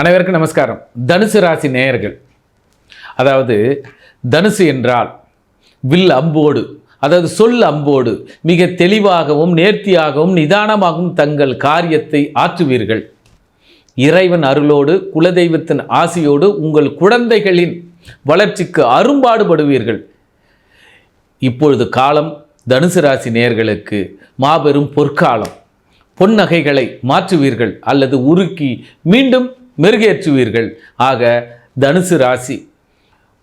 அனைவருக்கும் நமஸ்காரம். தனுசு ராசி நேயர்கள். அதாவது தனுசு என்றால் வில் அம்போடு அதாவது சொல் அம்போடு மிக தெளிவாகவும் நேர்த்தியாகவும் நிதானமாகவும் தங்கள் காரியத்தை ஆற்றுவீர்கள். இறைவன் அருளோடு குலதெய்வத்தின் ஆசியோடு உங்கள் குழந்தைகளின் வளர்ச்சிக்கு அரும்பாடுபடுவீர்கள். இப்பொழுது காலம் தனுசு ராசி நேயர்களுக்கு மாபெரும் பொற்காலம். பொன்னகைகளை மாற்றுவீர்கள் அல்லது உருக்கி மீண்டும் மெருகேற்றுவீர்கள். ஆக தனுசு ராசி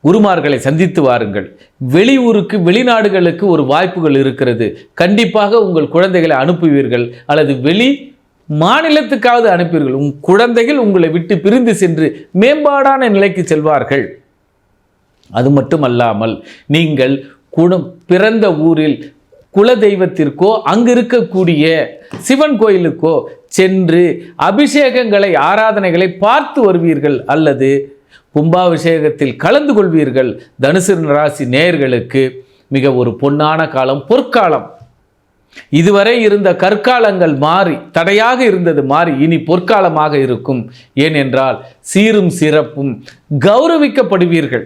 குருமார்களை சந்தித்து வாருங்கள். வெளியூருக்கு வெளிநாடுகளுக்கு ஒரு வாய்ப்புகள் இருக்கிறது. கண்டிப்பாக உங்கள் குழந்தைகளை அனுப்புவீர்கள். அல்லது வெளி மாநிலத்துக்காவது அனுப்பீர்கள். உங்கள் குழந்தைகள் உங்களை விட்டு பிரிந்து சென்று மேம்பாடான நிலைக்கு செல்வார்கள். அது மட்டுமல்லாமல் நீங்கள் குணம் பிறந்த ஊரில் குலதெய்வத்திற்கோ அங்கு இருக்கக்கூடிய சிவன் கோயிலுக்கோ சென்று அபிஷேகங்களை ஆராதனைகளை பார்த்து வருவீர்கள் அல்லது கும்பாபிஷேகத்தில் கலந்து கொள்வீர்கள். தனுசு ராசி நேயர்களுக்கு மிக ஒரு பொன்னான காலம் பொற்காலம். இதுவரை இருந்த கற்காலங்கள் மாறி தடையாக இருந்தது மாறி இனி பொற்காலமாக இருக்கும். ஏனென்றால் சீரும் சிறப்பும் கௌரவிக்கப்படுவீர்கள்.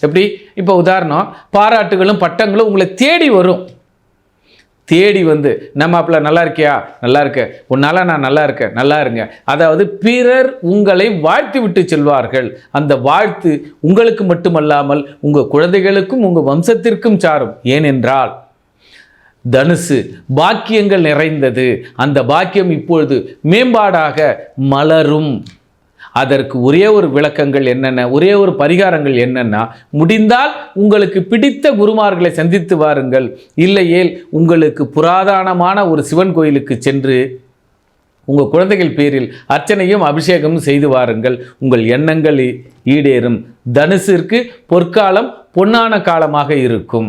எப்படி? இப்போ உதாரணம் பாராட்டுகளும் பட்டங்களும் உங்களை தேடி வரும். தேடி வந்து நம்ம அப்பல நல்லா இருக்கியா? நல்லா இருக்க. உன்னால் நான் நல்லா இருக்கேன். நல்லா இருங்க. அதாவது பிறர் உங்களை வாழ்த்து விட்டு செல்வார்கள். அந்த வாழ்த்து உங்களுக்கு மட்டுமல்லாமல் உங்கள் குழந்தைகளுக்கும் உங்கள் வம்சத்திற்கும் சாரும். ஏனென்றால் தனுசு பாக்கியங்கள் நிறைந்தது. அந்த பாக்கியம் இப்பொழுது மேம்பாடாக மலரும். அதற்கு ஒரே ஒரு விளக்கங்கள் என்னென்ன ஒரே ஒரு பரிகாரங்கள் என்னென்னா முடிந்தால் உங்களுக்கு பிடித்த குருமார்களை சந்தித்து வாருங்கள். இல்லையேல் உங்களுக்கு புராதனமான ஒரு சிவன் கோயிலுக்கு சென்று உங்கள் குழந்தைகள் பேரில் அர்ச்சனையும் அபிஷேகமும் செய்து வாருங்கள். உங்கள் எண்ணங்கள் ஈடேறும். தனுசிற்கு பொற்காலம் பொன்னான காலமாக இருக்கும்.